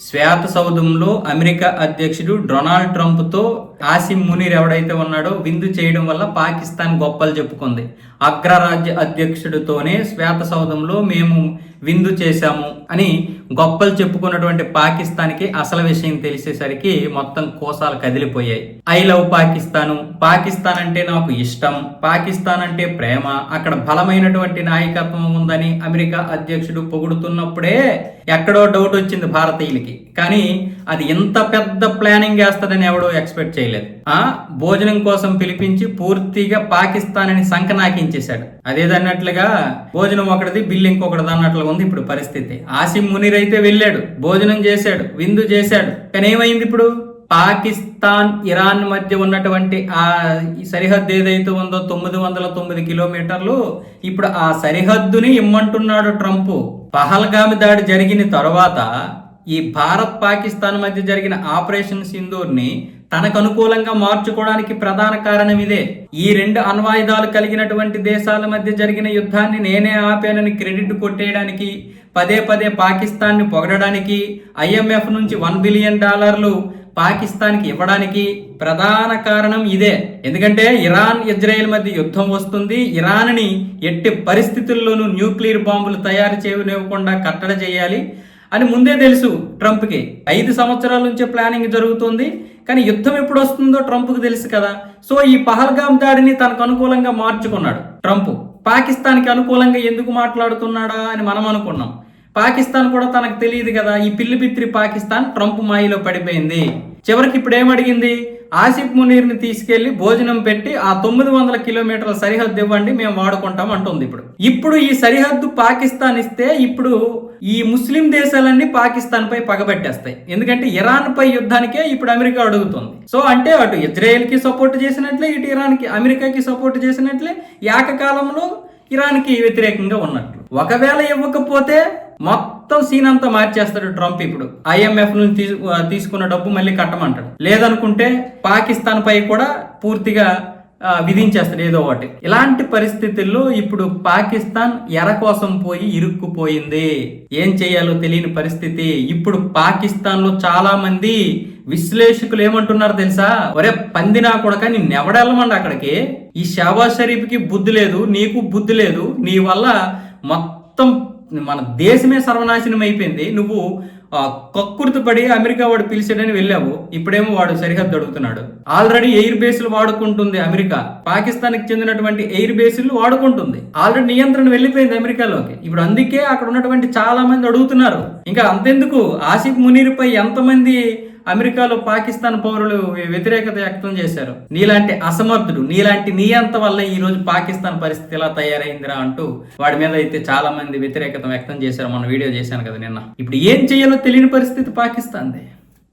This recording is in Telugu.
శ్వేత సౌధంలో అమెరికా అధ్యక్షుడు డొనాల్డ్ ట్రంప్తో ఆసిమ్ మునీర్ ఎవడైతే ఉన్నాడో విందు చేయడం వల్ల పాకిస్తాన్ గొప్పలు చెప్పుకుంది. అగ్రరాజ్య అధ్యక్షుడితోనే శ్వేత సౌధంలో మేము విందు చేశాము అని గొప్పలు చెప్పుకున్నటువంటి పాకిస్తాన్కి అసలు విషయం తెలిసేసరికి మొత్తం కోసాలు కదిలిపోయాయి. I love Pakistan. పాకిస్తాన్ అంటే నాకు ఇష్టం. పాకిస్తాన్ అంటే ప్రేమ. అక్కడ బలమైనటువంటి నాయకత్వం ఉందని అమెరికా అధ్యక్షుడు పొగుడుతున్నప్పుడే ఎక్కడో డౌట్ వచ్చింది భారతీయులకి. కానీ అది ఎంత పెద్ద ప్లానింగ్ వేస్తుందని ఎవడో ఎక్స్పెక్ట్ చేయలేదు. ఆ భోజనం కోసం పిలిపించి పూర్తిగా పాకిస్తాన్ అని సంకనాకించేశాడు. అదేదన్నట్లుగా భోజనం ఒకటిది బిల్లు ఇంకొకటిది అన్నట్లు ఉంది ఇప్పుడు పరిస్థితి. ఆసిం మునిర్ అయితే వెళ్ళాడు భోజనం చేశాడు విందు చేశాడు. కానీ ఏమైంది ఇప్పుడు? పాకిస్తాన్ ఇరాన్ మధ్య ఉన్నటువంటి ఆ సరిహద్దు ఏదైతే ఉందో తొమ్మిది వందల తొమ్మిది కిలోమీటర్లు ఇప్పుడు ఆ సరిహద్దుని ఇమ్మంటున్నాడు ట్రంప్. పహల్గామి దాడి జరిగిన తర్వాత ఈ భారత్ పాకిస్తాన్ మధ్య జరిగిన ఆపరేషన్ సింధూర్ని తనకు అనుకూలంగా మార్చుకోవడానికి ప్రధాన కారణం ఇదే. ఈ రెండు అణ్వాయుధాలు కలిగినటువంటి దేశాల మధ్య జరిగిన యుద్ధాన్ని నేనే ఆపానని క్రెడిట్ కొట్టేయడానికి పదే పదే పాకిస్తాన్ని పొగడడానికి ఐఎంఎఫ్ నుంచి వన్ బిలియన్ డాలర్లు పాకిస్తాన్కి ఇవ్వడానికి ప్రధాన కారణం ఇదే. ఎందుకంటే ఇరాన్ ఇజ్రాయెల్ మధ్య యుద్ధం వస్తుంది. ఇరాన్ని ఎట్టి పరిస్థితుల్లోనూ న్యూక్లియర్ బాంబులు తయారు చేయనివ్వకుండా కట్టడ చేయాలి. అని ముందే తెలుసు ట్రంప్కి. ఐదు సంవత్సరాల నుంచే ప్లానింగ్ జరుగుతుంది కానీ యుద్ధం ఎప్పుడు వస్తుందో ట్రంప్కి తెలుసు కదా. సో ఈ పహల్గామ్ దాడిని తనకు అనుకూలంగా మార్చుకున్నాడు ట్రంప్. పాకిస్తాన్కి అనుకూలంగా ఎందుకు మాట్లాడుతున్నాడా అని మనం అనుకున్నాం. పాకిస్తాన్ కూడా తనకు తెలియదు కదా ఈ పిల్లిపిత్రి పాకిస్తాన్ ట్రంప్ మాయలో పడిపోయింది. చివరికి ఇప్పుడు ఏమడిగింది ఆసిఫ్ మునీర్ని తీసుకెళ్ళి భోజనం పెట్టి ఆ తొమ్మిది వందల కిలోమీటర్ల సరిహద్దు ఇవ్వండి మేము వాడుకుంటాం అంటుంది ఇప్పుడు. ఇప్పుడు ఈ సరిహద్దు పాకిస్తాన్ ఇస్తే ఇప్పుడు ఈ ముస్లిం దేశాలన్నీ పాకిస్తాన్ పై పగబెట్టేస్తాయి. ఎందుకంటే ఇరాన్ పై యుద్ధానికే ఇప్పుడు అమెరికా అడుగుతుంది. సో అంటే అటు ఇజ్రాయెల్కి సపోర్ట్ చేసినట్లే ఇటు ఇరాన్కి అమెరికాకి సపోర్ట్ చేసినట్లే ఏకకాలంలో ఇరాన్కి వ్యతిరేకంగా ఉన్నట్లు. ఒకవేళ ఇవ్వకపోతే మొత్తం సీన్ అంతా మార్చేస్తాడు ట్రంప్ ఇప్పుడు. ఐఎంఎఫ్ నుంచి తీసుకున్న డబ్బు మళ్ళీ కట్టమంటాడు. లేదనుకుంటే పాకిస్తాన్ పై కూడా పూర్తిగా విధించేస్తాడు ఏదో ఒకటి. ఇలాంటి పరిస్థితుల్లో ఇప్పుడు పాకిస్తాన్ ఎర కోసం పోయి ఇరుక్కుపోయింది. ఏం చేయాలో తెలియని పరిస్థితి. ఇప్పుడు పాకిస్తాన్లో చాలా మంది విశ్లేషకులు ఏమంటున్నారు తెలుసా? ఒరే పందినా కొడక కానీ ఎవడెళ్ళమండి అక్కడికి? ఈ షాబాజ్ షరీఫ్కి బుద్ధి లేదు నీకు బుద్ధి లేదు నీ వల్ల మొత్తం మన దేశమే సర్వనాశనం అయిపోయింది. నువ్వు కక్కుర్తిపడి అమెరికా వాడు పిలిచాడని వెళ్ళావు. ఇప్పుడేమో వాడు సరిహద్దు అడుగుతున్నాడు. ఆల్రెడీ ఎయిర్ బేస్లు వాడుకుంటుంది అమెరికా. పాకిస్తాన్కి చెందినటువంటి ఎయిర్ బేస్లు వాడుకుంటుంది. ఆల్రెడీ నియంత్రణ వెళ్ళిపోయింది అమెరికాలోకి. ఇప్పుడు అందుకే అక్కడ ఉన్నటువంటి చాలా మంది అడుగుతున్నారు. ఇంకా అంతెందుకు? ఆసిఫ్ మునీర్ పై ఎంతమంది అమెరికాలో పాకిస్తాన్ పౌరులు వ్యతిరేకత వ్యక్తం చేశారు. నీలాంటి అసమర్థుడు నీలాంటి నీయంత వల్ల ఈ రోజు పాకిస్తాన్ పరిస్థితి ఎలా తయారైందిరా అంటూ వాడి మీద అయితే చాలా మంది వ్యతిరేకత వ్యక్తం చేశారు. మన వీడియో చేశాను కదా నిన్న. ఇప్పుడు ఏం చేయాలో తెలియని పరిస్థితి పాకిస్తాన్దే.